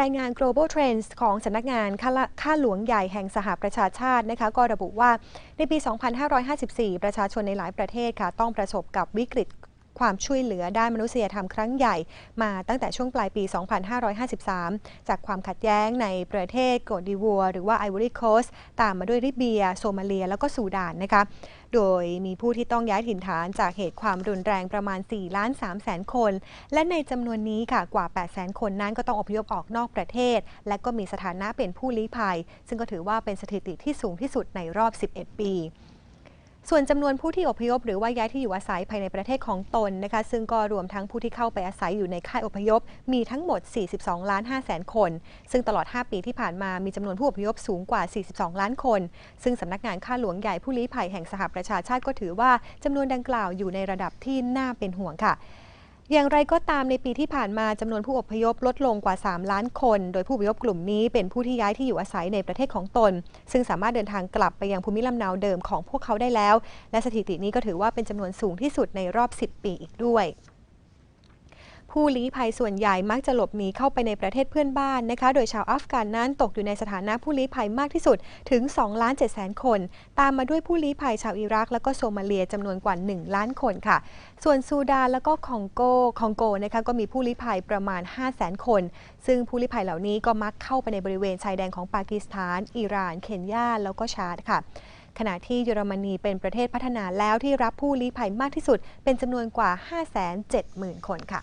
รายงาน global trends ของสำนักงานค่าหลวงใหญ่แห่งสหประชาชาตินะคะก็ระบุว่าในปี 2554 ประชาชนในหลายประเทศค่ะต้องประสบกับวิกฤต ความช่วยเหลือด้านมนุษยธรรมครั้งใหญ่ มาตั้งแต่ช่วงปลายปี 2553 จากความขัดแย้งในประเทศโกลดีวัว หรือว่าไอวอรี่โคสตามมาด้วยริเบีย โซมาเลีย แล้วก็สูดานนะคะโดยมีผู้ที่ต้องย้ายถิ่นฐานจากเหตุความรุนแรงประมาณ 4 ล้าน3แสนคน และในจำนวนนี้ค่ะกว่า 8 แสนคนนั้นก็ต้องอพยพออกนอกประเทศ และก็มีสถานะเป็นผู้ลี้ภัย ซึ่งก็ถือว่าเป็นสถิติที่สูงที่สุดในรอบ 11 ปี ส่วนจำนวนผู้ที่อพยพ หรือว่าย้ายที่อยู่อาศัยภายในประเทศของตนนะคะ ซึ่งก็รวมทั้งผู้ที่เข้าไปอาศัยอยู่ในค่ายอพยพ มีทั้งหมด 42 ล้าน5แสนคน ซึ่งตลอด 5 ปีที่ผ่านมามีจำนวนผู้อพยพสูงกว่า 42 ล้านคน ซึ่งสำนักงานข้าหลวงใหญ่ผู้ลี้ภัยแห่งสหประชาชาติก็ถือว่าจำนวนดังกล่าวอยู่ในระดับที่น่าเป็นห่วงค่ะ อย่างไรก็ตามในปีที่ผ่านมาจำนวนผู้อพยพลดลงกว่า 3 ล้านคน โดยผู้อพยพกลุ่มนี้เป็นผู้ที่ย้ายที่อยู่อาศัยในประเทศของตน ซึ่งสามารถเดินทางกลับไปยังภูมิลำเนาเดิมของพวกเขาได้แล้ว และสถิตินี้ก็ถือว่าเป็นจำนวนสูงที่สุดในรอบ 10 ปีอีกด้วย ผู้ลี้ภัยส่วนใหญ่มักจะหลบหนีเข้าไปในประเทศเพื่อนบ้านนะคะ โดยชาวอัฟกานนั้นตกอยู่ในสถานะผู้ลี้ภัยมากที่สุดถึง2ล้าน7แสนคน ตามมาด้วยผู้ลี้ภัยชาวอิรัก และก็โซมาเลียจำนวนกว่า 1 ล้านคนค่ะ ส่วนซูดานแล้วก็คองโกคองโกนะคะก็มีผู้ลี้ภัยประมาณ 5 0 0 0 0 0คน ซึ่งผู้ลี้ภัยเหล่านี้ก็มักเข้าไปในบริเวณชายแดนของปากีสถาน อิหร่าน เคนยาแล้วก็ชาดค่ะขณะที่เยอรมนีเป็นประเทศพัฒนาแล้วที่รับผู้ลี้ภัยมากที่สุด เป็นจำนวนกว่า 570,000 คนค่ะ